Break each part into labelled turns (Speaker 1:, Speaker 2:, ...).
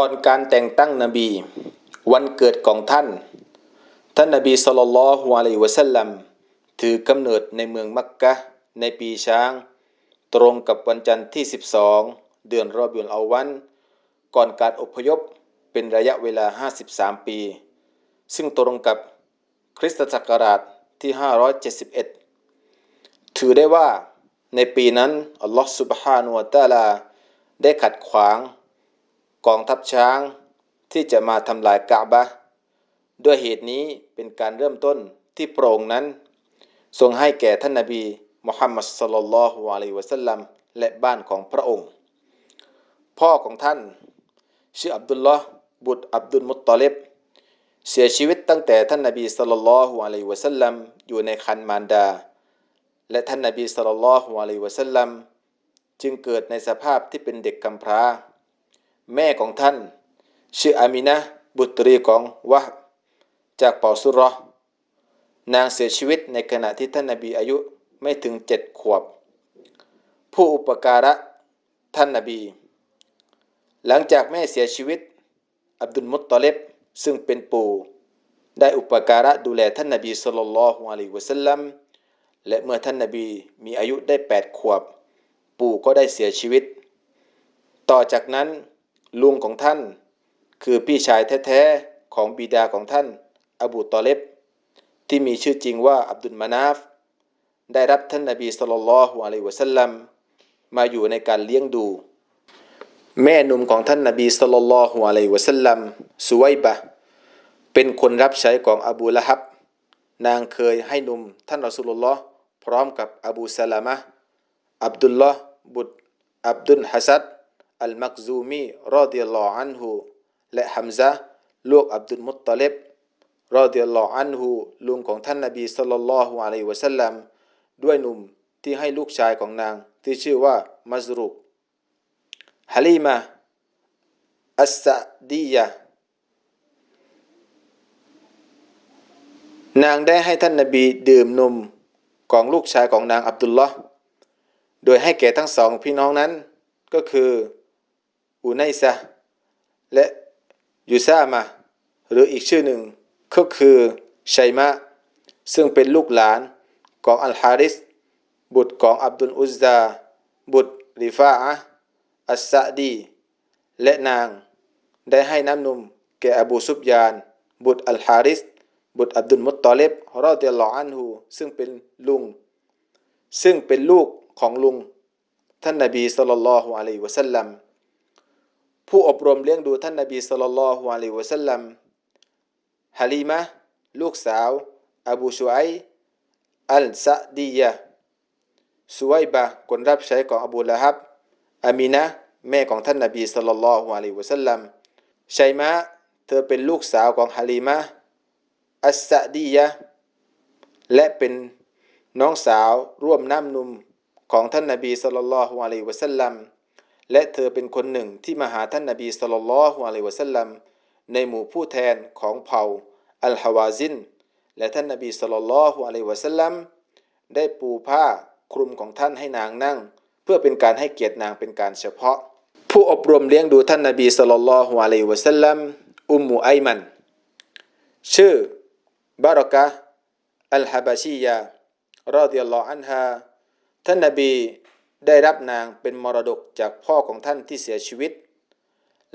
Speaker 1: ก่อนการแต่งตั้งนบี วันเกิดของท่าน ท่านนบีสุลต่านละฮ์อะลัยวะสัลลัมถือกำเนิดในเมืองมักกะในปีช้าง ตรงกับวันจันทร์ที่ 12 เดือนรอบิอุลอาวัน ก่อนการอพยพเป็นระยะเวลา 53 ปี ซึ่งตรงกับคริสตศักราชที่ 571 ถือได้ว่าในปีนั้น อัลลอฮฺสุบฮานุวะตาลา ได้ขัดขวาง กองทัพช้างที่จะมาทำลายกะบะ ด้วยเหตุนี้เป็นการเริ่มต้นที่พระองนั้น ทรงให้แก่ท่านนบีมุฮัมมัดสลลัลลอฮุอะลัยวะสัลลัมและบ้านของพระองค์ พ่อของท่าน ชื่ออับดุลลอฮ์บุตรอับดุลมุตตอลิบเสียชีวิตตั้งแต่ท่านนบีสลลัลลอฮุอะลัยวะสัลลัมอยู่ในคันมารดา และท่านนบีสลลัลลอฮุอะลัยวะสัลลัมจึงเกิดในสภาพที่เป็นเด็กกำพร้า แม่ของท่าน ชื่ออามินะบุตรีของวะจากเผ่าซุรอห์นางเสียชีวิตในขณะที่ท่านนบีอายุไม่ถึงเจ็ดขวบ ผู้อุปการะท่านนบี หลังจากแม่เสียชีวิต อับดุลมุตตอเลบซึ่งเป็นปู่ ได้อุปการะดูแลท่านนบีสุลต่านละฮ์อะลัยวะสัลลัมและเมื่อท่านนบีมีอายุได้แปดขวบ ปู่ก็ได้เสียชีวิต ต่อจากนั้น ลุงของท่าน คือพี่ชายแท้ๆของบิดาของท่าน อบูตอเลบที่มีชื่อจริงว่าอับดุลมานาฟ ได้รับท่านนบีสุลต่านละฮ์อะลัยวะสัลลัมมาอยู่ในการเลี้ยงดู แม่หนุ่มของท่านนบีสุลต่านละฮ์อะลัยวะสัลลัมสุไวบะเป็นคนรับใช้ของอบูละฮับ นางเคยให้นุ่มท่านรอสุลลอฮ์พร้อมกับอบูซาลามะอับดุลลอฮ์บุตรอับดุลฮัสัด อัลมักซูมีรอดิยัลลออันฮูและฮัมซะลูกอับดุลมุตตลิบรอดิยัลลออันฮูลุงของท่านนบีสัลลัลลอฮุอะลัยวะสัลลัมด้วยหนุ่มที่ให้ลูกชายของนางที่ชื่อว่ามัซรุกฮาลีมาอัสซะดียะนางได้ให้ท่านนบีดื่มนมของลูกชายของนางอับดุลลอฮ์โดยให้แก่ทั้งสองพี่น้องนั้นก็คือ อุไนซะและยูซามาหรืออีกชื่อหนึ่งก็คือชัยมะซึ่งเป็นลูกหลานของอัลฮาริสบุตรของอับดุลอุซซาบุตรริฟาอะอัสซะดี และนาง ได้ให้น้ำนมแก่อบูซุบยาน บุตรอัลฮาริสบุตรอับดุลมุตตอเลบรอดิยัลลออันฮูซึ่งเป็นลุง ซึ่งเป็นลูกของลุง ท่านนบีสุลต่านละฮ์อะลัยวะสัลลัม ผู้อบรมเลี้ยงดูท่านนบีสุลต่านละฮ์อะลัยวะสัลลัมฮาลีมะลูกสาวอบูชูไออัลซะดียะสุไวบะคนรับใช้ของอบูละฮับอามีนะแม่ของท่านนบีสุลต่านละฮ์อะลัยวะสัลลัมชัยมะเธอเป็นลูกสาวของฮาลีมะอัสซะดียะและเป็นน้องสาวร่วมน้ำนมของท่านนบีสุลต่านละฮ์อะลัยวะสัลลัม และเธอเป็นคนหนึ่งที่มาหาท่านนบีสุลต่านละฮ์อะลัยวะสัลลัมในหมู่ผู้แทนของเผ่าอัลฮาวาซิน และท่านนบีสุลต่านละฮ์อะลัยวะสัลลัมได้ปูผ้าคลุมของท่านให้นางนั่ง เพื่อเป็นการให้เกียรตินางเป็นการเฉพาะ ผู้อบรมเลี้ยงดูท่านนบีสุลต่านละฮ์อะลัยวะสัลลัมอุมมูไอมัน ชื่อบารอกะอัลฮะบาชียารอดิยัลลอฮอันฮาท่านนบี ได้รับนางเป็นมรดกจากพ่อของท่านที่เสียชีวิต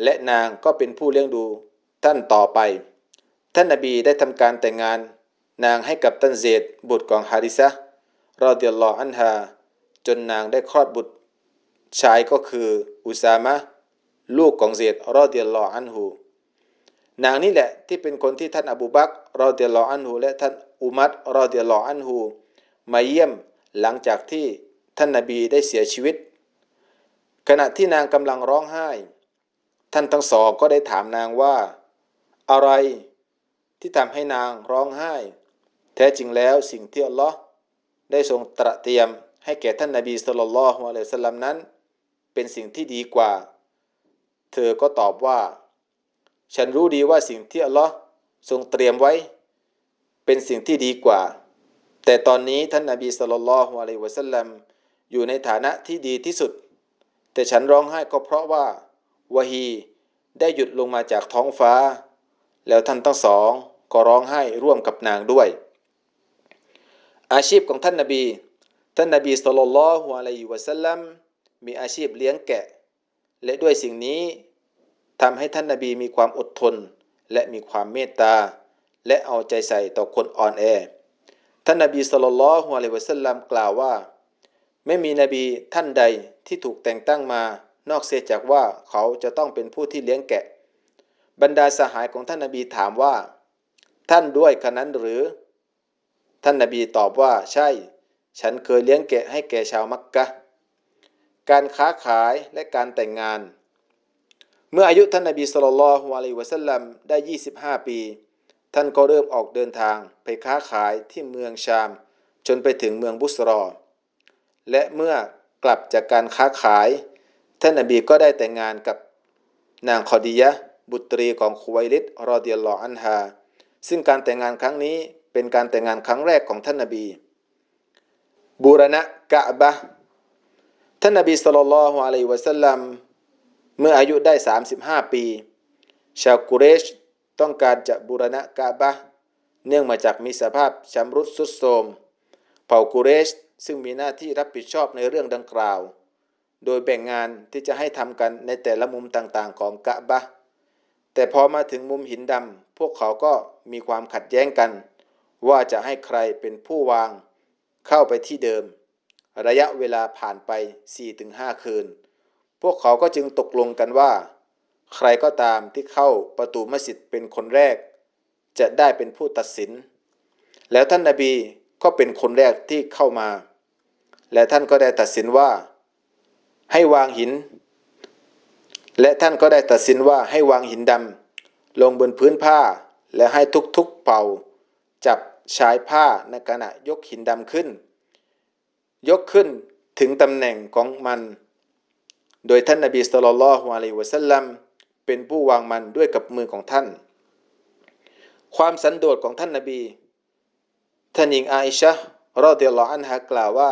Speaker 1: และนางก็เป็นผู้เลี้ยงดูท่านต่อไป ท่านนบีได้ทำการแต่งงาน นางให้กับท่านเซดบุตรของฮาริซะรอเดิยัลลออันฮาจนนางได้คลอดบุตร ชายก็คืออุซามะลูกของเซดรอเดิยัลลออันฮูนางนี่แหละที่เป็นคนที่ท่านอบูบักรอเดิยัลลออันฮูและท่านอุมัดรอเดิยัลลออันฮูมาเยี่ยมหลังจากที่ ท่านนาบีได้เสียชีวิต ขณะที่นางกำลังร้องไห้ ท่านทั้งสองก็ได้ถามนางว่า อะไรที่ทำให้นางร้องไห้ แท้จริงแล้วสิ่งที่อัลลอฮ์ได้ทรงตระเตรียมให้แก่ท่านนาบีสุลต่านละฮ์อะลัยสลัมนั้น เป็นสิ่งที่ดีกว่า เธอก็ตอบว่า ฉันรู้ดีว่าสิ่งที่อัลลอฮ์ทรงเตรียมไว้ เป็นสิ่งที่ดีกว่า แต่ตอนนี้ท่านนาบีสุลต่านละฮ์อะลัยวะสัลลัม อยู่ในฐานะที่ดีที่สุด แต่ฉันร้องไห้ก็เพราะว่าวะฮีได้หยุดลงมาจากท้องฟ้า แล้วท่านทั้งสองก็ร้องไห้ร่วมกับนางด้วย อาชีพของท่านนบี ท่านนบีสุลต่านละฮ์อะลัยฮิวะสัลลัมมีอาชีพเลี้ยงแกะ และด้วยสิ่งนี้ทำให้ท่านนบีมีความอดทน และมีความเมตตา และเอาใจใส่ต่อคนอ่อนแอ ท่านนบีสุลต่านละฮ์อะลัยฮิวะสัลลัมกล่าวว่า ไม่มีนบีท่านใดที่ถูกแต่งตั้งมา นอกเสียจากว่าเขาจะต้องเป็นผู้ที่เลี้ยงแกะ บรรดาสหายของท่านนบีถามว่า ท่านด้วยขนั้นหรือ ท่านนบีตอบว่าใช่ ฉันเคยเลี้ยงแกะให้แก่ชาวมักกะ การค้าขายและการแต่งงาน เมื่ออายุท่านนบีสุลต่านละฮ์อะลัยฮิวะสัลลัมได้ 25 ปี ท่านก็เริ่มออกเดินทางไปค้าขายที่เมืองชาม จนไปถึงเมืองบุสรอ และเมื่อกลับจากการค้าขาย ท่านนบีก็ได้แต่งงานกับนางคอดียะบุตรีของคุไวลิดรอเดียลลออันฮาซึ่งการแต่งงานครั้งนี้เป็นการแต่งงานครั้งแรกของท่านนบี บูรณะกะบะท่านนบีสุลต่านละฮ์อะลัยวะสัลลัมเมื่ออายุได้ 35 ปี ชาวกุเรชต้องการจะบูรณะกะบะเนื่องมาจากมีสภาพชำรุดทรุดโทรม เผ่ากุเรช ซึ่งมีหน้าที่รับผิดชอบในเรื่องดังกล่าว โดยแบ่งงานที่จะให้ทำกันในแต่ละมุมต่างๆ ของกะบะ แต่พอมาถึงมุมหินดำพวกเขาก็มีความขัดแย้งกัน ว่าจะให้ใครเป็นผู้วาง เข้าไปที่เดิม ระยะเวลาผ่านไป 4-5 คืน พวกเขาก็จึงตกลงกันว่า ใครก็ตามที่เข้าประตูมัสยิดเป็นคนแรก จะได้เป็นผู้ตัดสิน แล้วท่านนาบีก็เป็นคนแรกที่เข้ามา และท่านก็ได้ตัดสินว่า ให้วางหิน และท่านก็ได้ตัดสินว่าให้วางหินดำลงบนพื้นผ้า และให้ทุกๆเป่า จับชายผ้าในขณะยกหินดำขึ้น ยกขึ้นถึงตำแหน่งของมัน โดยท่านนบีสุลต่านละฮ์อะลัยวะสัลลัมเป็นผู้วางมันด้วยกับมือของท่าน ความสันโดษของท่านนบี ท่านหญิงอาอิชะรอฎิยัลลออันฮากล่าวว่า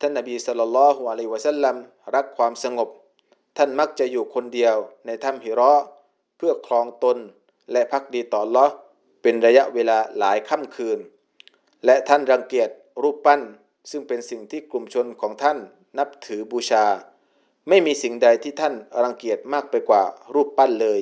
Speaker 1: ท่านนบีสุลต่านลฮ์อะลัยวะสัลลัมรักความสงบ ท่านมักจะอยู่คนเดียวในถ้ำฮิราะเพื่อครองตนและพักดีต่อลอเป็นระยะเวลาหลายค่ำคืน และท่านรังเกียจรูปปั้น ซึ่งเป็นสิ่งที่กลุ่มชนของท่านนับถือบูชา ไม่มีสิ่งใดที่ท่านรังเกียจมากไปกว่ารูปปั้นเลย